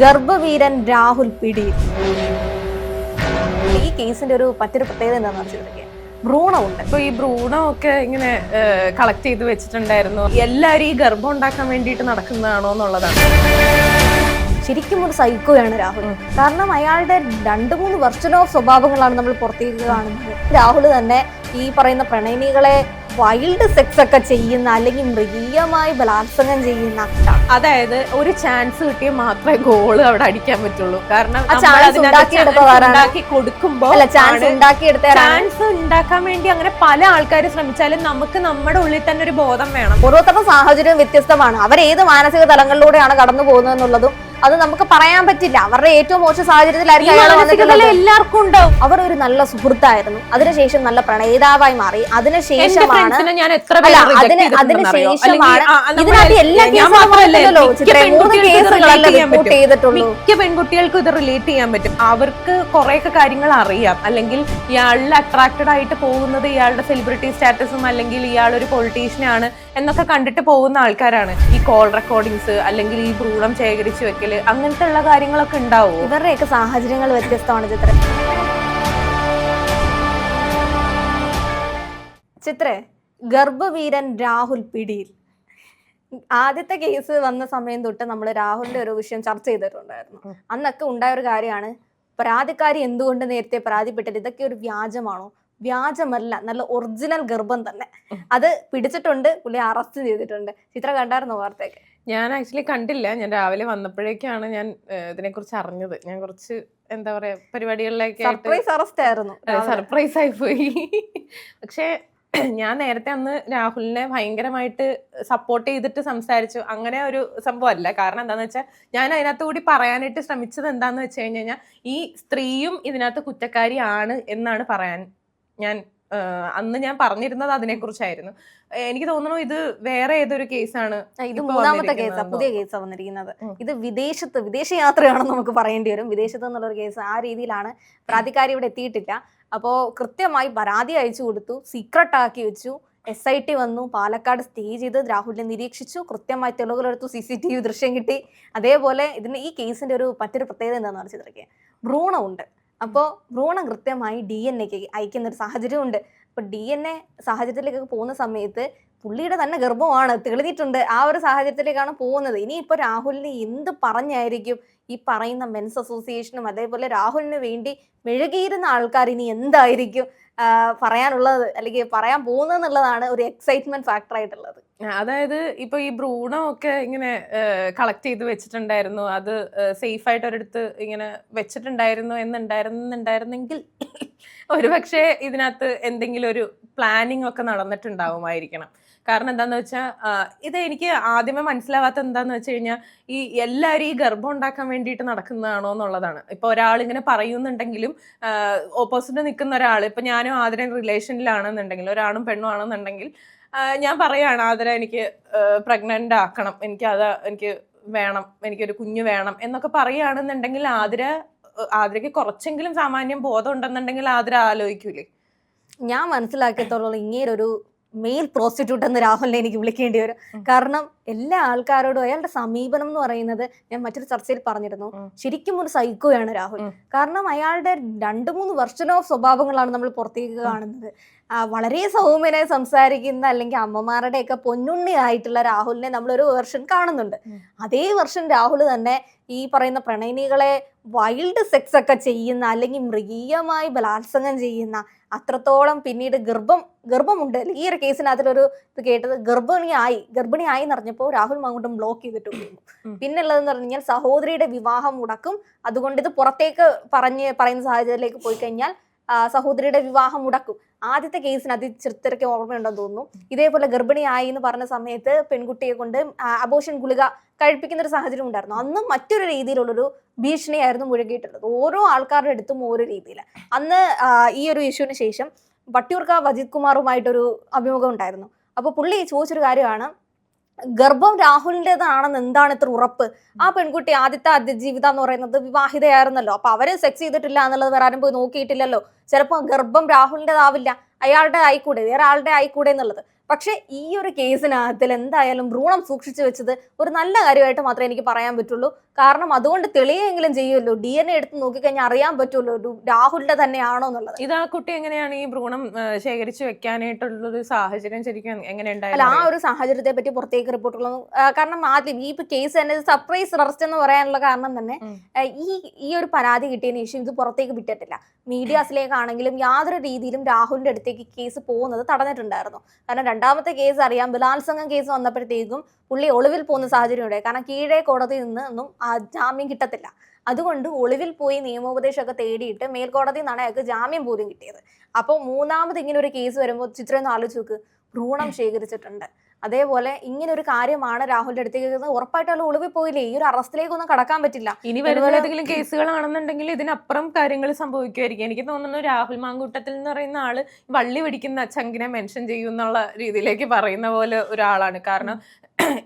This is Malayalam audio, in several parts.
ഗർഭവീരൻ രാഹുൽ പിടിയിൽ. ഈ കേസിന്റെ ഒരു മറ്റൊരു പ്രത്യേകത എന്താണെന്ന് വെച്ചിട്ടുണ്ടെങ്കിൽ ഭ്രൂണമുണ്ട്. അപ്പൊ ഈ ഭ്രൂണമൊക്കെ ഇങ്ങനെ കളക്ട് ചെയ്ത് വെച്ചിട്ടുണ്ടായിരുന്നു. എല്ലാരും ഈ ഗർഭം ഉണ്ടാക്കാൻ വേണ്ടിയിട്ട് നടക്കുന്നതാണോ എന്നുള്ളതാണ്. ശരിക്കും ഒരു സൈക്കോയാണ് രാഹുൽ. കാരണം അയാളുടെ രണ്ട് മൂന്ന് വെർച്വൽ ഓഫ് സ്വഭാവങ്ങളാണ് നമ്മൾ പുറത്തേക്ക് കാണുന്നത്. രാഹുൽ തന്നെ ഈ പറയുന്ന പ്രണയിനികളെ വൈൽഡ് സെക്സ് ഒക്കെ ചെയ്യുന്ന അല്ലെങ്കിൽ മൃഗീയമായി ബലാത്സംഗം ചെയ്യുന്ന അതായത് ഒരു ചാൻസ് കിട്ടിയാൽ മാത്രമേ ഗോൾ അവിടെ അടിക്കാൻ പറ്റുള്ളൂ. കാരണം ഉണ്ടാക്കി കൊടുക്കുമ്പോൾ ചാൻസ് ഉണ്ടാക്കാൻ വേണ്ടി അങ്ങനെ പല ആൾക്കാർ ശ്രമിച്ചാലും നമുക്ക് നമ്മുടെ ഉള്ളിൽ തന്നെ ഒരു ബോധം വേണം. ഓരോരുത്തരുടെ സാഹചര്യം വ്യത്യസ്തമാണ്. അവർ ഏത് മാനസിക തലങ്ങളിലൂടെയാണ് കടന്നു പോകുന്നത് എന്നുള്ളതും അത് നമുക്ക് പറയാൻ പറ്റില്ല. അവരുടെ ഏറ്റവും മോശം സാഹചര്യത്തിലായിരിക്കും എല്ലാവർക്കും ഉണ്ടാവും അവർ ഒരു നല്ല സുഹൃത്തായിരുന്നു. അതിനുശേഷം നല്ല പ്രണയിതാവായി മാറി. അതിനുശേഷമാണ് ഇതിനകത്ത് എല്ലാ മൂന്ന് കേസുകളല്ല റിപ്പോർട്ട് ചെയ്തിട്ടുള്ളൂ. മിക്ക പെൺകുട്ടികൾക്കും ഇത് റിലേറ്റ് ചെയ്യാൻ പറ്റും. അവർക്ക് കുറെയൊക്കെ കാര്യങ്ങൾ അറിയാം. അല്ലെങ്കിൽ ഇയാളിൽ അട്രാക്റ്റഡ് ആയിട്ട് പോകുന്നത് ഇയാളുടെ സെലിബ്രിറ്റി സ്റ്റാറ്റസും അല്ലെങ്കിൽ ഇയാൾ ഒരു പൊളിറ്റീഷ്യനാണ് എന്നൊക്കെ കണ്ടിട്ട് പോകുന്ന ആൾക്കാരാണ്. ഈ കോൾ റെക്കോർഡിങ്സ് അല്ലെങ്കിൽ ഈ ഭ്രൂണം ശേഖരിച്ച് വെക്കൽ അങ്ങനത്തെ ഉള്ള കാര്യങ്ങളൊക്കെ ഉണ്ടാവും? ഇവരുടെയൊക്കെ സാഹചര്യങ്ങൾ വ്യത്യസ്തമാണ് ചിത്ര. ചിത്ര ഗർഭവീരൻ രാഹുൽ പിടിയിൽ. ആദ്യത്തെ കേസ് വന്ന സമയം തൊട്ട് നമ്മൾ രാഹുലിന്റെ ഒരു വിഷയം ചർച്ച ചെയ്തിട്ടുണ്ടായിരുന്നു. അന്നൊക്കെ ഉണ്ടായ ഒരു കാര്യമാണ് പരാതിക്കാരി എന്തുകൊണ്ട് നേരത്തെ പരാതിപ്പെട്ടില്ല? ഇതൊക്കെ ഒരു വ്യാജമാണോ? വ്യാജമല്ല നല്ല ഒറിജിനൽ ഗർഭം തന്നെ. അത് പിടിച്ചിട്ടുണ്ട് പുള്ളി അറസ്റ്റ് ചെയ്തിട്ടുണ്ട്. ചിത്ര കണ്ടായിരുന്നു വാർത്തയൊക്കെ? ഞാൻ ആക്ച്വലി കണ്ടില്ല. ഞാൻ രാവിലെ വന്നപ്പോഴേക്കാണ് ഞാൻ ഇതിനെക്കുറിച്ച് അറിഞ്ഞത്. ഞാൻ കുറച്ച് എന്താ പറയാ പരിപാടികളിലേക്ക് സർപ്രൈസ് അറസ്റ്റ് ആയിരുന്നു സർപ്രൈസ് ആയി പോയി. പക്ഷേ ഞാൻ നേരത്തെ അന്ന് രാഹുലിനെ ഭയങ്കരമായിട്ട് സപ്പോർട്ട് ചെയ്തിട്ട് സംസാരിച്ചു. അങ്ങനെ ഒരു സംഭവമല്ല. കാരണം എന്താന്ന് വെച്ചാൽ ഞാൻ അതിനകത്ത് കൂടി പറയാനായിട്ട് ശ്രമിച്ചത് എന്താന്ന് വെച്ച് കഴിഞ്ഞ് കഴിഞ്ഞാൽ ഈ സ്ത്രീയും ഇതിനകത്ത് കുറ്റക്കാരിയാണ് എന്നാണ് പറയാൻ ഞാൻ അന്ന് ഞാൻ പറഞ്ഞിരുന്നത് അതിനെക്കുറിച്ചായിരുന്നു. എനിക്ക് തോന്നുന്നു ഇത് വേറെ ഏതൊരു കേസാണ് ഇത് മൂന്നാമത്തെ കേസാണ് പുതിയ കേസാണ് വന്നിരിക്കുന്നത്. ഇത് വിദേശത്ത് വിദേശ യാത്രയാണെന്ന് നമുക്ക് പറയേണ്ടി വരും. വിദേശത്ത് എന്നുള്ള ഒരു കേസ് ആ രീതിയിലാണ്. പ്രാധികാരി ഇവിടെ എത്തിയിട്ടില്ല. അപ്പോ കൃത്യമായി പരാതി അയച്ചു കൊടുത്തു സീക്രട്ട് ആക്കി വെച്ചു എസ് ഐ ടി വന്നു പാലക്കാട് സ്റ്റേ ചെയ്ത് രാഹുലിനെ നിരീക്ഷിച്ചു കൃത്യമായി തെളിവുകളെടുത്തു സി സി ടി വി ദൃശ്യം കിട്ടി. അതേപോലെ ഇതിന് ഈ കേസിന്റെ ഒരു മറ്റൊരു പ്രത്യേകത എന്താണെന്ന് വെച്ചിട്ടുണ്ടെങ്കിൽ ഭ്രൂണമുണ്ട്. അപ്പോൾ ഭ്രൂണം കൃത്യമായി ഡി എൻ എക്ക് അയക്കുന്ന ഒരു സാഹചര്യമുണ്ട്. അപ്പോൾ ഡി എൻ എ സാഹചര്യത്തിലേക്ക് പോകുന്ന സമയത്ത് പുള്ളിയുടെ തന്നെ ഗർഭമാണ് തെളിഞ്ഞിട്ടുണ്ട്. ആ ഒരു സാഹചര്യത്തിലേക്കാണ് പോകുന്നത്. ഇനിയിപ്പോൾ രാഹുലിന് എന്ത് പറഞ്ഞായിരിക്കും? ഈ പറയുന്ന മെൻസ് അസോസിയേഷനും അതേപോലെ രാഹുലിന് വേണ്ടി മെഴുകിയിരുന്ന ആൾക്കാർ ഇനി എന്തായിരിക്കും പറയാനുള്ളത്? അല്ലെങ്കിൽ പറയാൻ പോകുന്നതെന്നുള്ളതാണ് ഒരു എക്സൈറ്റ്മെന്റ് ഫാക്ടർ ആയിട്ടുള്ളത്. അതായത് ഇപ്പൊ ഈ ഭ്രൂണമൊക്കെ ഇങ്ങനെ കളക്ട് ചെയ്ത് വെച്ചിട്ടുണ്ടായിരുന്നു. അത് സേഫ് ആയിട്ട് ഒരിടത്ത് ഇങ്ങനെ വെച്ചിട്ടുണ്ടായിരുന്നു എന്നുണ്ടായിരുന്നുണ്ടായിരുന്നെങ്കിൽ ഒരുപക്ഷെ ഇതിനകത്ത് എന്തെങ്കിലും ഒരു പ്ലാനിങ് ഒക്കെ നടന്നിട്ടുണ്ടാവുമായിരിക്കണം. കാരണം എന്താന്ന് വെച്ചാൽ ഇത് എനിക്ക് ആദ്യമേ മനസ്സിലാവാത്ത എന്താന്ന് വെച്ച് കഴിഞ്ഞാൽ ഈ എല്ലാവരും ഈ ഗർഭം ഉണ്ടാക്കാൻ വേണ്ടിയിട്ട് നടക്കുന്നതാണോ എന്നുള്ളതാണ്. ഇപ്പൊ ഒരാൾ ഇങ്ങനെ പറയുന്നുണ്ടെങ്കിലും ഓപ്പോസിറ്റ് നിൽക്കുന്ന ഒരാൾ ഇപ്പൊ ഞാനും ആദ്യം റിലേഷനിലാണെന്നുണ്ടെങ്കിൽ ഒരാണും പെണ്ണും ആണെന്നുണ്ടെങ്കിൽ ഞാൻ പറയുകയാണ് ആദര എനിക്ക് പ്രഗ്നന്റ് ആക്കണം. എനിക്ക് അത് എനിക്ക് വേണം. എനിക്കൊരു കുഞ്ഞ് വേണം. എന്നൊക്കെ പറയുകയാണെന്നുണ്ടെങ്കിൽ ആതിര ആതിരയ്ക്ക് കുറച്ചെങ്കിലും സാമാന്യം ബോധം ഉണ്ടെന്നുണ്ടെങ്കിൽ ആതിര ആലോചിക്കൂലേ? ഞാൻ മനസ്സിലാക്കിയത്തോളം ഇങ്ങേരൊരു മെയിൽ പ്രോസ്റ്റിറ്റ്യൂട്ട് എന്ന് രാഹുലിനെ എനിക്ക് വിളിക്കേണ്ടി വരും. കാരണം എല്ലാ ആൾക്കാരോടും അയാളുടെ സമീപനം എന്ന് പറയുന്നത് ഞാൻ മറ്റൊരു ചർച്ചയിൽ പറഞ്ഞിരുന്നു. ശരിക്കും ഒരു സൈക്കോയാണ് രാഹുൽ. കാരണം അയാളുടെ രണ്ട് മൂന്ന് വെർഷൻ ഓഫ് സ്വഭാവങ്ങളാണ് നമ്മൾ പുറത്തേക്ക് കാണുന്നത്. വളരെ സൗമ്യനായി സംസാരിക്കുന്ന അല്ലെങ്കിൽ അമ്മമാരുടെയൊക്കെ പൊന്നുണ്ണി ആയിട്ടുള്ള രാഹുലിനെ നമ്മളൊരു വെർഷൻ കാണുന്നുണ്ട്. അതേ വെർഷൻ രാഹുൽ തന്നെ ഈ പറയുന്ന പ്രണയിനികളെ വൈൽഡ് സെക്സ് ഒക്കെ ചെയ്യുന്ന അല്ലെങ്കിൽ മൃഗീയമായി ബലാത്സംഗം ചെയ്യുന്ന അത്രത്തോളം പിന്നീട് ഗർഭം ഗർഭമുണ്ട്. ഈ ഒരു കേസിനകത്തിലൊരു ഇത് കേട്ടത് ഗർഭിണിയായി ഗർഭിണിയായി എന്ന് പറഞ്ഞപ്പോൾ രാഹുൽ മങ്ങോട്ടും ബ്ലോക്ക് ചെയ്തിട്ട്. പിന്നുള്ളതെന്ന് പറഞ്ഞു കഴിഞ്ഞാൽ സഹോദരിയുടെ വിവാഹം മുടക്കും. അതുകൊണ്ട് ഇത് പുറത്തേക്ക് പറഞ്ഞ് പറയുന്ന സാഹചര്യത്തിലേക്ക് പോയി കഴിഞ്ഞാൽ സഹോദരിയുടെ വിവാഹം മുടക്കും. ആദ്യത്തെ കേസിന് അതി ചെറുത്തിരക്ക് ഓർമ്മയുണ്ടെന്ന് തോന്നുന്നു. ഇതേപോലെ ഗർഭിണിയായി എന്ന് പറഞ്ഞ സമയത്ത് പെൺകുട്ടിയെ കൊണ്ട് അബോഷൻ ഗുളിക കഴിപ്പിക്കുന്ന ഒരു സാഹചര്യം ഉണ്ടായിരുന്നു. അന്ന് മറ്റൊരു രീതിയിലുള്ളൊരു ഭീഷണിയായിരുന്നു മുഴുകിയിട്ടുള്ളത്. ഓരോ ആൾക്കാരുടെ അടുത്തും ഓരോ രീതിയിൽ അന്ന് ഈ ഒരു ഇഷ്യൂവിന് ശേഷം വട്ടിയൂർക്കാവ് അജിത് കുമാറുമായിട്ടൊരു അഭിമുഖം ഉണ്ടായിരുന്നു. അപ്പോൾ പുള്ളി ചോദിച്ചൊരു കാര്യമാണ് ഗർഭം രാഹുലിന്റെതാണെന്ന് എന്താണ് ഇത്ര ഉറപ്പ്? ആ പെൺകുട്ടി ആദ്യത്തെ അതിജീവിത എന്ന് പറയുന്നത് വിവാഹിതയായിരുന്നല്ലോ. അപ്പൊ അവർ സെക്സ് ചെയ്തിട്ടില്ല എന്നുള്ളത് വരാനും പോയി നോക്കിയിട്ടില്ലല്ലോ. ചിലപ്പോൾ ഗർഭം രാഹുലിന്റെതാവില്ല അയാളുടെ ആയിക്കൂടെ വേറെ ആളുടെ ആയിക്കൂടെ എന്നുള്ളത്. പക്ഷെ ഈ ഒരു കേസിനകത്തിൽ എന്തായാലും ഭ്രൂണം സൂക്ഷിച്ചു വെച്ചത് ഒരു നല്ല കാര്യമായിട്ട് മാത്രമേ എനിക്ക് പറയാൻ പറ്റുള്ളൂ. കാരണം അതുകൊണ്ട് തെളിയെങ്കിലും ചെയ്യുമല്ലോ? ഡി എൻ എ എടുത്ത് നോക്കിക്കഴിഞ്ഞാൽ അറിയാൻ പറ്റുമല്ലോ? രാഹുലിന്റെ തന്നെയാണോ എന്നുള്ളത്? ഇത് ആ കുട്ടി എങ്ങനെയാണ് ഈ ഭ്രൂണം ശേഖരിച്ചു വെക്കാനായിട്ടുള്ള ഒരു സാഹചര്യം ശരിക്കും എങ്ങനെയുണ്ടായി അല്ല ആ ഒരു സാഹചര്യത്തെ പറ്റി പുറത്തേക്ക് റിപ്പോർട്ടുള്ള കാരണം ആദ്യം ഈ കേസ് തന്നെ സർപ്രൈസ് അറസ്റ്റ് എന്ന് പറയാനുള്ള കാരണം തന്നെ ഈ ഈ ഒരു പരാതി കിട്ടിയതിന് ശേഷം ഇത് പുറത്തേക്ക് വിട്ടിട്ടില്ല. മീഡിയാസിലേക്കാണെങ്കിലും യാതൊരു രീതിയിലും രാഹുലിന്റെ അടുത്തേക്ക് കേസ് പോകുന്നത് തടഞ്ഞിട്ടുണ്ടായിരുന്നു. കാരണം രണ്ടാമത്തെ കേസ് അറിയാം. ബലാത്സംഗം കേസ് വന്നപ്പോഴത്തേക്കും പുള്ളി ഒളിവിൽ പോകുന്ന സാഹചര്യം ഉണ്ടായി കാരണം കീഴേ കോടതിയിൽ നിന്ന് ഒന്നും ജാമ്യം കിട്ടത്തില്ല. അതുകൊണ്ട് ഒളിവിൽ പോയി നിയമോപദേശമൊക്കെ തേടിയിട്ട് മേൽക്കോടതിയിൽ നിന്നാണ് അയാൾക്ക് ജാമ്യം പോലും കിട്ടിയത്. അപ്പോൾ മൂന്നാമത് ഇങ്ങനെ ഒരു കേസ് വരുമ്പോൾ ചിത്രം ഒന്ന് ആലോചിച്ച് നോക്ക്. ഭ്രൂണം ശേഖരിച്ചിട്ടുണ്ട്. അതേപോലെ ഇങ്ങനെ ഒരു കാര്യമാണ് രാഹുലിന്റെ അടുത്തേക്ക് ഉറപ്പായിട്ട് അയാൾ ഒളിവിൽ പോയില്ലേ ഈ ഒരു അറസ്റ്റിലേക്കൊന്നും കടക്കാൻ പറ്റില്ല. ഇനി വരുന്ന അതുപോലെ- ഏതെങ്കിലും കേസുകളാണെന്നുണ്ടെങ്കിൽ ഇതിനപ്പുറം കാര്യങ്ങൾ സംഭവിക്കുമായിരിക്കും. എനിക്ക് തോന്നുന്നു രാഹുൽ മാങ്കൂട്ടത്തിൽ എന്ന് പറയുന്ന ആൾ വള്ളി പിടിക്കുന്ന ചങ്കിനെ മെൻഷൻ ചെയ്യുന്നുള്ള രീതിയിലേക്ക് പറയുന്ന പോലെ ഒരാളാണ്. കാരണം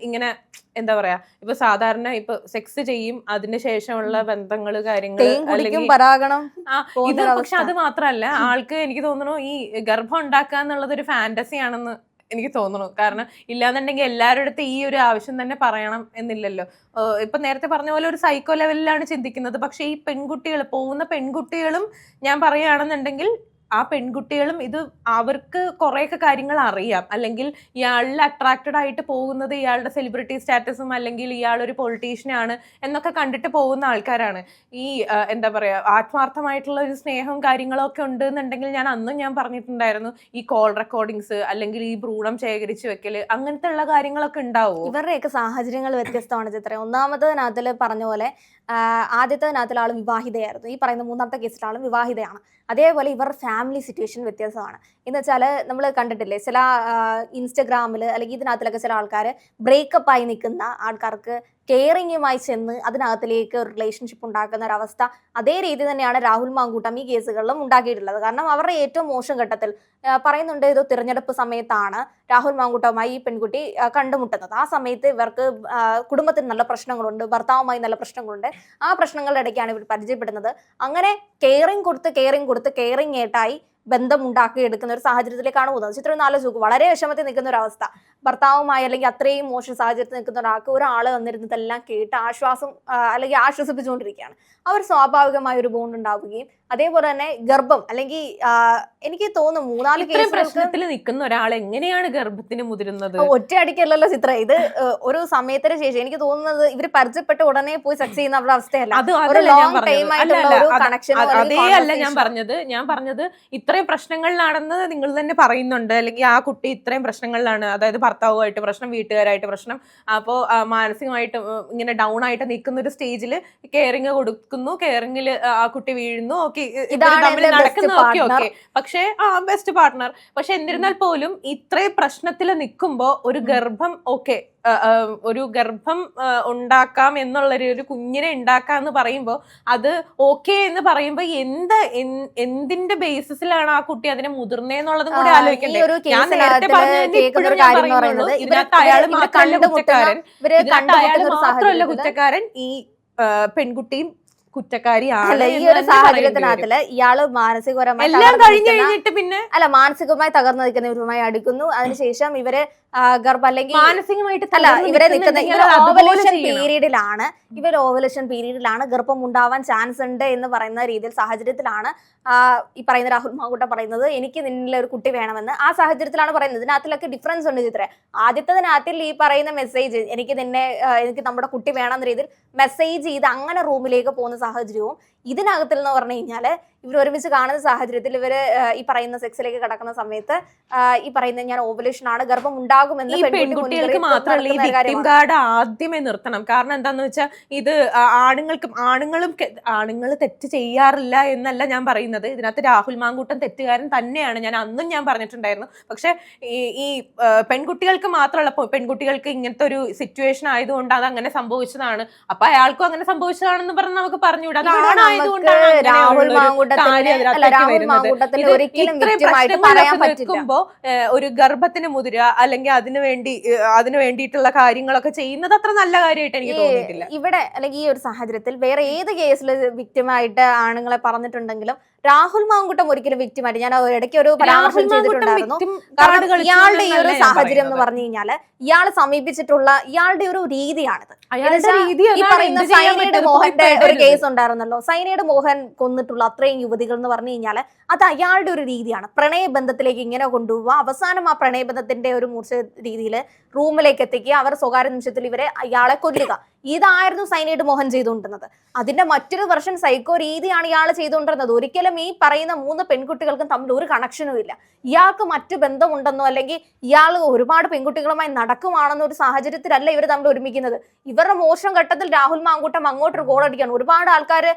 ഇങ്ങനെ എന്താ പറയാ ഇപ്പൊ സാധാരണ ഇപ്പൊ സെക്സ് ചെയ്യും അതിന് ശേഷമുള്ള ബന്ധങ്ങൾ കാര്യങ്ങൾ അല്ലെങ്കിൽ പരാഗണം ഇത് പക്ഷെ അത് മാത്രല്ല ആൾക്ക് എനിക്ക് തോന്നുന്നു ഈ ഗർഭം ഉണ്ടാക്കുക എന്നുള്ളത് ഒരു ഫാന്റസി ആണെന്ന് എനിക്ക് തോന്നുന്നു. കാരണം ഇല്ലാന്നുണ്ടെങ്കിൽ എല്ലാവരുടെ അടുത്ത് ഈ ഒരു ആവശ്യം തന്നെ പറയണം എന്നില്ലല്ലോ. ഇപ്പൊ നേരത്തെ പറഞ്ഞ പോലെ ഒരു സൈക്കോ ലെവലിലാണ് ചിന്തിക്കുന്നത്. പക്ഷെ ഈ പെൺകുട്ടികൾ പോകുന്ന പെൺകുട്ടികളും ഞാൻ പറയുകയാണെന്നുണ്ടെങ്കിൽ ആ പെൺകുട്ടികളും ഇത് അവർക്ക് കുറേയൊക്കെ കാര്യങ്ങൾ അറിയാം. അല്ലെങ്കിൽ ഇയാളിൽ അട്രാക്റ്റഡ് ആയിട്ട് പോകുന്നത് ഇയാളുടെ സെലിബ്രിറ്റി സ്റ്റാറ്റസും അല്ലെങ്കിൽ ഇയാളൊരു പൊളിറ്റീഷ്യനാണ് എന്നൊക്കെ കണ്ടിട്ട് പോകുന്ന ആൾക്കാരാണ്. ഈ എന്താ പറയുക ആത്മാർത്ഥമായിട്ടുള്ള ഒരു സ്നേഹവും കാര്യങ്ങളും ഒക്കെ ഉണ്ട് എന്നുണ്ടെങ്കിൽ ഞാൻ അന്നും ഞാൻ പറഞ്ഞിട്ടുണ്ടായിരുന്നു ഈ കോൾ റെക്കോർഡിങ്സ് അല്ലെങ്കിൽ ഈ ഭ്രൂണം ശേഖരിച്ചു വെക്കൽ അങ്ങനത്തെ ഉള്ള കാര്യങ്ങളൊക്കെ ഉണ്ടാവും? ഇവരുടെയൊക്കെ സാഹചര്യങ്ങൾ വ്യത്യസ്തമാണ് ചിത്ര. ഒന്നാമത്തതിനകത്തിൽ പറഞ്ഞ പോലെ ആദ്യത്തതിനകത്തിൽ ആൾ വിവാഹിതയായിരുന്നു. ഈ പറയുന്ന മൂന്നാമത്തെ കേസിൽ ആളും വിവാഹിതയാണ്. അതേപോലെ ഇവർ ഫാമിലി സിറ്റുവേഷൻ വ്യത്യാസമാണ്. എന്ന് വെച്ചാൽ നമ്മൾ കണ്ടിട്ടില്ലേ ചില ഇൻസ്റ്റഗ്രാമിൽ അല്ലെങ്കിൽ ഇതിനകത്തിലൊക്കെ ചില ആൾക്കാർ ബ്രേക്കപ്പായി നിൽക്കുന്ന ആൾക്കാർക്ക് കെയറിങ്ങുമായി ചെന്ന് അതിനകത്തിലേക്ക് ഒരു റിലേഷൻഷിപ്പ് ഉണ്ടാക്കുന്ന ഒരവസ്ഥ അതേ രീതി തന്നെയാണ് രാഹുൽ മാങ്കൂട്ടം ഈ കേസുകളിലും ഉണ്ടാക്കിയിട്ടുള്ളത്. കാരണം അവരുടെ ഏറ്റവും മോശം ഘട്ടത്തിൽ പറയുന്നുണ്ട് ഇത് തിരഞ്ഞെടുപ്പ് സമയത്താണ് രാഹുൽ മാങ്കൂട്ടവുമായി ഈ പെൺകുട്ടി കണ്ടുമുട്ടുന്നത്. ആ സമയത്ത് ഇവർക്ക് കുടുംബത്തിന് നല്ല പ്രശ്നങ്ങളുണ്ട് ഭർത്താവുമായി നല്ല പ്രശ്നങ്ങളുണ്ട്. ആ പ്രശ്നങ്ങളുടെ ഇടയ്ക്കാണ് ഇവർ പരിചയപ്പെടുന്നത്. അങ്ങനെ കെയറിങ് കൊടുത്ത് കെയറിങ് കൊടുത്ത് കെയറിങ് ഏട്ടായി ബന്ധം ഉണ്ടാക്കി എടുക്കുന്ന ഒരു സാഹചര്യത്തിലേക്കാണ് പോകുന്നത്. ചിത്രം ഒന്ന് സുഖം. വളരെ വിഷമത്തിൽ നിൽക്കുന്ന ഒരു അവസ്ഥ. ഭർത്താവുമായി അല്ലെങ്കിൽ അത്രയും മോശം സാഹചര്യത്തിൽ നിൽക്കുന്ന ഒരാൾക്ക് ഒരാൾ വന്നിരുന്നതെല്ലാം കേട്ട് ആശ്വാസം അല്ലെങ്കിൽ ആശ്വസിപ്പിച്ചുകൊണ്ടിരിക്കുകയാണ്. അവർ സ്വാഭാവികമായ ഒരു ബോണ്ട് ഉണ്ടാവുകയും അതേപോലെ തന്നെ ഗർഭം അല്ലെങ്കിൽ എനിക്ക് തോന്നുന്നു മൂന്നാൽ പ്രശ്നത്തിൽ നിൽക്കുന്ന ഒരാൾ എങ്ങനെയാണ് ഗർഭത്തിന് മുതിരുന്നത്? ഒറ്റയടിക്കല്ലല്ലോ ചിത്ര. ഇത് ഒരു സമയത്തിന് ശേഷം എനിക്ക് തോന്നുന്നത് ഇവർ പരിചയപ്പെട്ട് ഉടനെ പോയി സെക്സ് ചെയ്യുന്ന അവരുടെ അവസ്ഥയല്ല. അത് അല്ല ഞാൻ. പറഞ്ഞത്. ഞാൻ പറഞ്ഞത് ഇത്രയും പ്രശ്നങ്ങളിലാണെന്ന് നിങ്ങൾ തന്നെ പറയുന്നുണ്ട്. അല്ലെങ്കിൽ ആ കുട്ടി ഇത്രയും പ്രശ്നങ്ങളിലാണ്. അതായത് ഭർത്താവുമായിട്ട് പ്രശ്നം വീട്ടുകാരായിട്ട് പ്രശ്നം അപ്പോൾ മാനസികമായിട്ട് ഇങ്ങനെ ഡൗൺ ആയിട്ട് നിൽക്കുന്ന ഒരു സ്റ്റേജിൽ കെയറിങ് കൊടുക്കുന്നു. കെയറിങ്ങിൽ ആ കുട്ടി വീഴുന്നു. ഓക്കെ തമ്മിൽ ഓക്കെ പക്ഷേ ആ ബെസ്റ്റ് പാർട്ട്ണർ പക്ഷെ എന്നിരുന്നാൽ പോലും ഇത്രയും പ്രശ്നത്തിൽ നിൽക്കുമ്പോ ഒരു ഗർഭം ഓക്കെ ഒരു ഗർഭം ഉണ്ടാക്കാം എന്നുള്ളൊരു ഒരു കുഞ്ഞിനെ ഉണ്ടാക്കാം എന്ന് പറയുമ്പോൾ അത് ഓക്കെ എന്ന് പറയുമ്പോൾ എന്ത് എന്തിന്റെ ബേസിസിലാണ് ആ കുട്ടി അതിനെ മുതിർന്നേന്നുള്ളതും കൂടി ആ, ഈ ആലോചിക്കണ്ടേ? ഒരു ഞാൻ നേരത്തെ ഇതിനകത്ത് അയാൾ മാത്രമല്ല കുറ്റക്കാരൻ ഇതിനകത്ത് അയാൾ മാത്രമല്ല കുറ്റക്കാരൻ ഈ പെൺകുട്ടിയും കുറ്റക്കാരിയാണ് അല്ല ഈ ഒരു. സാഹചര്യത്തിനകത്തിൽ ഇയാൾ മാനസികപരമായി എല്ലാം കഴിഞ്ഞു കഴിഞ്ഞിട്ട് പിന്നെ അല്ല മാനസികമായി തകർന്നു നിൽക്കുന്ന ഇവരുമായി അടുക്കുന്നു. അതിനുശേഷം ഇവർ ഗർഭ അല്ലെങ്കിൽ മാനസികമായിട്ട് അല്ല ഇവരെ നിൽക്കുന്ന ഇവർ ഓവലേഷൻ. പീരീഡിലാണ്. ഇവർ ഓവലേഷൻ പീരീഡിലാണ്. ഗർഭം ഉണ്ടാവാൻ ചാൻസ് ഉണ്ട് എന്ന് പറയുന്ന രീതിയിൽ സാഹചര്യത്തിലാണ് ഈ പറയുന്ന രാഹുൽ മാങ്കൂട്ട പറയുന്നത്. എനിക്ക് നിന്നിലെ ഒരു കുട്ടി വേണമെന്ന്. ആ സാഹചര്യത്തിലാണ് പറയുന്നത്. ഇതിനകത്തിലൊക്കെ ഡിഫറൻസ് ഉണ്ട് ചിത്ര. ആദ്യത്തതിനകത്തിൽ ഈ പറയുന്ന മെസ്സേജ് എനിക്ക് നിന്നെ എനിക്ക് നമ്മുടെ കുട്ടി വേണം എന്ന രീതിയിൽ മെസ്സേജ് ചെയ്ത് അങ്ങനെ റൂമിലേക്ക് പോകുന്ന സാഹചര്യവും ഇതിനകത്തിൽ എന്ന് പറഞ്ഞു കഴിഞ്ഞാൽ ഇവർ ഒരുമിച്ച് കാണുന്ന സാഹചര്യത്തിൽ ഇവർ ഈ പറയുന്ന സെക്സിലേക്ക് കടക്കുന്ന സമയത്ത് ഈ പറയുന്ന ഞാൻ ഓവലേഷൻ ആണ് ഗർഭം ഉണ്ടാകുമെന്ന് പെൺകുട്ടികൾക്ക് മാത്രമല്ല ഈ വിക്ടിം. കാർഡ് ആദ്യമേ നിർത്തണം. കാരണം എന്താന്ന് വെച്ചാൽ ഇത് ആണുങ്ങൾക്കും ആണുങ്ങളും ആണുങ്ങൾ തെറ്റ് ചെയ്യാറില്ല എന്നല്ല ഞാൻ പറയുന്നത്. ഇതിനകത്ത് രാഹുൽ മാങ്കൂട്ടം തെറ്റുകാരൻ തന്നെയാണ്. ഞാൻ അന്നും ഞാൻ പറഞ്ഞിട്ടുണ്ടായിരുന്നു. പക്ഷെ ഈ പെൺകുട്ടികൾക്ക് മാത്രമല്ല പെൺകുട്ടികൾക്ക് ഇങ്ങനത്തെ ഒരു സിറ്റുവേഷൻ ആയതുകൊണ്ട് അത് അങ്ങനെ സംഭവിച്ചതാണ്. അപ്പൊ അയാൾക്കും അങ്ങനെ സംഭവിച്ചതാണെന്ന് പറഞ്ഞ് നമുക്ക് പറഞ്ഞുകൂടാ. രാഹുൽ അങ്ങനെയുള്ളൊരു നിൽക്കുമ്പോ ഒരു ഗർഭത്തിന് മുതിര അല്ലെങ്കിൽ അതിനു വേണ്ടി അതിനു വേണ്ടിയിട്ടുള്ള കാര്യങ്ങളൊക്കെ ചെയ്യുന്നത് അത്ര നല്ല കാര്യമായിട്ട് എനിക്ക് തോന്നിയിട്ടില്ല. ഇവിടെ അല്ലെങ്കിൽ ഈ ഒരു സാഹചര്യത്തിൽ വേറെ ഏത് കേസിൽ വിക്ടിമായിട്ട് ആണുങ്ങളെ പറഞ്ഞിട്ടുണ്ടെങ്കിലും രാഹുൽ മാങ്കുട്ടം ഒരിക്കലും വ്യക്തിമായിട്ട് ഞാൻ ഇടയ്ക്ക് ഒരു പരാമർശം ചെയ്തിട്ടുണ്ടായിരുന്നു. കാരണം ഇയാളുടെ ഈ ഒരു സാഹചര്യം എന്ന് പറഞ്ഞു കഴിഞ്ഞാൽ ഇയാൾ സമീപിച്ചിട്ടുള്ള ഇയാളുടെ ഒരു രീതിയാണിത്. സൈനയുടെ ഈ പറയുന്ന? മോഹന്റെ ഒരു കേസ് ഉണ്ടായിരുന്നല്ലോ. സൈനയുടെ മോഹൻ കൊന്നിട്ടുള്ള അത്രയും യുവതികൾ എന്ന് പറഞ്ഞു കഴിഞ്ഞാൽ അത് അയാളുടെ ഒരു രീതിയാണ്. പ്രണയബന്ധത്തിലേക്ക് ഇങ്ങനെ കൊണ്ടുപോവുക. അവസാനം ആ പ്രണയബന്ധത്തിന്റെ ഒരു മൂർച്ച രീതിയിൽ റൂമിലേക്ക് എത്തിക്കുക. അവർ സ്വകാര്യ നിമിഷത്തിൽ ഇവരെ അയാളെ കൊല്ലുക. ഇതായിരുന്നു സൈനൈഡ് മോഹൻ ചെയ്തുകൊണ്ടിരുന്നത്. അതിന്റെ മറ്റൊരു വെർഷൻ സൈക്കോ രീതിയാണ് ഇയാൾ ചെയ്തുകൊണ്ടിരുന്നത്. ഒരിക്കലും ഈ പറയുന്ന മൂന്ന് പെൺകുട്ടികൾക്കും തമ്മിൽ ഒരു കണക്ഷനും ഇല്ല. ഇയാൾക്ക് മറ്റു ബന്ധമുണ്ടെന്നോ അല്ലെങ്കിൽ ഇയാൾ ഒരുപാട് പെൺകുട്ടികളുമായി നടക്കുവാണെന്നോ ഒരു സാഹചര്യത്തിലല്ല ഇവർ തമ്മിൽ ഒരുമിക്കുന്നത്. ഇവരുടെ മോശം ഘട്ടത്തിൽ രാഹുൽ മാങ്കൂട്ടം അങ്ങോട്ടൊരു ഗോൾ ഒരുപാട് ആൾക്കാർ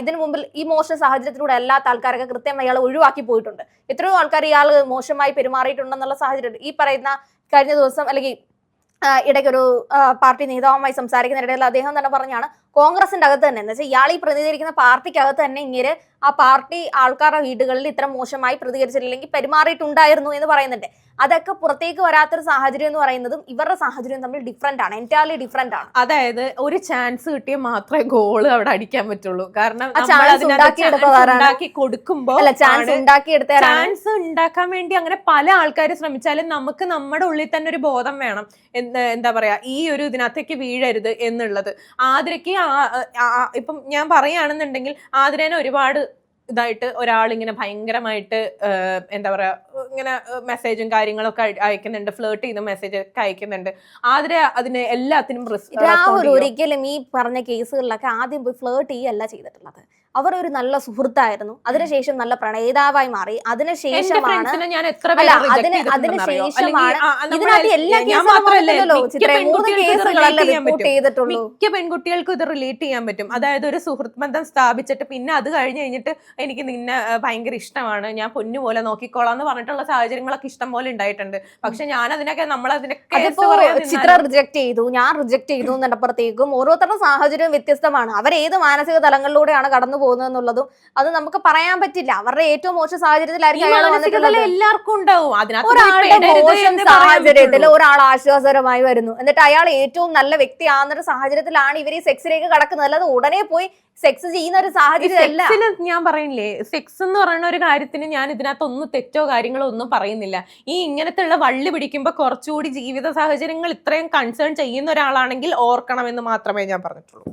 ഇതിനു മുമ്പിൽ ഈ മോശം സാഹചര്യത്തിലൂടെ അല്ലാത്ത ആൾക്കാരൊക്കെ കൃത്യമായി ഇയാൾ ഒഴിവാക്കി പോയിട്ടുണ്ട്. എത്രയോ ആൾക്കാർ ഇയാൾ മോശമായി പെരുമാറിയിട്ടുണ്ടെന്നുള്ള സാഹചര്യം ഈ പറയുന്ന കഴിഞ്ഞ ദിവസം അല്ലെങ്കിൽ ഇടയ്ക്കൊരു പാർട്ടി നേതാവുമായി സംസാരിക്കുന്നതിനിടയിൽ അദ്ദേഹം തന്നെ പറഞ്ഞാണ് കോൺഗ്രസിന്റെ അകത്ത് തന്നെ. എന്ന് വെച്ചാൽ ഇയാൾ ഈ പ്രതികരിക്കുന്ന പാർട്ടിക്കകത്ത് തന്നെ ഇങ്ങനെ ആ പാർട്ടി ആൾക്കാരുടെ വീടുകളിൽ ഇത്ര മോശമായി പ്രതികരിച്ചിട്ടില്ലെങ്കിൽ പെരുമാറിയിട്ടുണ്ടായിരുന്നു എന്ന് പറയുന്നുണ്ട്. അതൊക്കെ പുറത്തേക്ക് വരാത്തൊരു സാഹചര്യം എന്ന് പറയുന്നതും ഇവരുടെ സാഹചര്യം തമ്മിൽ ഡിഫറെന്റ് ആണ്. എന്റയർലി ഡിഫറെന്റ് ആണ്. അതായത് ഒരു ചാൻസ് കിട്ടിയാൽ മാത്രമേ ഗോൾ അവിടെ അടിക്കാൻ പറ്റുള്ളൂ. കാരണം ആ നമ്മൾ chance അതിനകത്ത് ഉണ്ടാക്കിയെടുത്തത് chance ആരാണ്? ഉണ്ടാക്കി കൊടുക്കുമ്പോ അല്ല ചാൻസ് ചാൻസ് ഉണ്ടാക്കാൻ വേണ്ടി അങ്ങനെ പല ആൾക്കാർ ശ്രമിച്ചാലും നമുക്ക് നമ്മുടെ ഉള്ളിൽ തന്നെ ഒരു ബോധം വേണം. എന്താ പറയാ ഈ ഒരു ഇതിനകത്തേക്ക് വീഴരുത് എന്നുള്ളത്. ആതിരയ്ക്ക് ഇപ്പം ഞാൻ പറയുകയാണെന്നുണ്ടെങ്കിൽ ആതിരേനെ ഒരുപാട് ഇതായിട്ട് ഒരാൾ ഇങ്ങനെ ഭയങ്കരമായിട്ട് എന്താ പറയുക ഇങ്ങനെ മെസ്സേജും കാര്യങ്ങളൊക്കെ അയ- അയക്കുന്നുണ്ട് ഫ്ലേർട്ട് ചെയ്ത മെസ്സേജ് ഒക്കെ അയക്കുന്നുണ്ട്. ആതിര അതിന് എല്ലാത്തിനും രാഹുൽ ഒരിക്കലും ഈ പറഞ്ഞ കേസുകളിലൊക്കെ ആദ്യം പോയി ഫ്ലേർട്ട് ചെയ്യല്ല ചെയ്തിട്ടുള്ളത്. അവർ ഒരു നല്ല സുഹൃത്തായിരുന്നു. അതിനുശേഷം നല്ല പ്രണയിതാവായി മാറി. അതിനുശേഷമാണ് അതിന് ഇതിനകത്ത് എല്ലാ മൂന്ന് കേസുകളല്ല റിപ്പോർട്ട് ചെയ്തിട്ടുള്ളൂ. മിക്ക പെൺകുട്ടികൾക്കും ഇത് റിലേറ്റ് ചെയ്യാൻ പറ്റും. അതായത് ഒരു സുഹൃത്ത് ബന്ധം സ്ഥാപിച്ചിട്ട് പിന്നെ അത് കഴിഞ്ഞ് കഴിഞ്ഞിട്ട് എനിക്ക് നിന്നെ ഭയങ്കര ഇഷ്ടമാണ്. ഞാൻ പൊന്നു പോലെ നോക്കിക്കോളാം എന്ന് പറഞ്ഞിട്ടുള്ള സാഹചര്യങ്ങളൊക്കെ ഇഷ്ടം പോലെ ഉണ്ടായിട്ടുണ്ട്. പക്ഷെ ഞാൻ അതിനൊക്കെ നമ്മൾ അതിനൊക്കെ ചിത്രം റിജക്ട് ചെയ്തു. ഞാൻ റിജക്ട് ചെയ്തു എന്നപ്പുറത്തേക്കും ഓരോരുത്തരുടെ സാഹചര്യവും വ്യത്യസ്തമാണ്. അവരേത് മാനസിക തലങ്ങളിലൂടെയാണ് കടന്നു പോകുന്നത് എന്നുള്ളതും അത് നമുക്ക് പറയാൻ പറ്റില്ല. അവരുടെ ഏറ്റവും മോശം സാഹചര്യത്തിലായിരിക്കും എല്ലാവർക്കും ഉണ്ടാവും. ഒരാളുടെ മോശം സാഹചര്യത്തിൽ ഒരാൾ ആശ്വാസകരമായി വരുന്നു. എന്നിട്ട് അയാൾ ഏറ്റവും നല്ല വ്യക്തിയാകുന്ന സാഹചര്യത്തിലാണ് ഇവർ ഈ സെക്സിലേക്ക് കടക്കുന്നത്. അല്ലാതെ ഉടനെ പോയി സെക്സ് ചെയ്യുന്ന ഒരു സാഹചര്യം ഞാൻ പറയുന്നില്ലേ സെക്സ് എന്ന് പറയുന്ന ഒരു കാര്യത്തിന് ഞാൻ ഇതിനകത്ത് ഒന്നും തെറ്റോ കാര്യങ്ങളോ ഒന്നും പറയുന്നില്ല. ഈ ഇങ്ങനത്തെ ഉള്ള വള്ളി പിടിക്കുമ്പോൾ കുറച്ചുകൂടി ജീവിത സാഹചര്യങ്ങൾ ഇത്രയും കൺസേൺ ചെയ്യുന്ന ഒരാളാണെങ്കിൽ ഓർക്കണമെന്ന് മാത്രമേ ഞാൻ പറഞ്ഞിട്ടുള്ളൂ.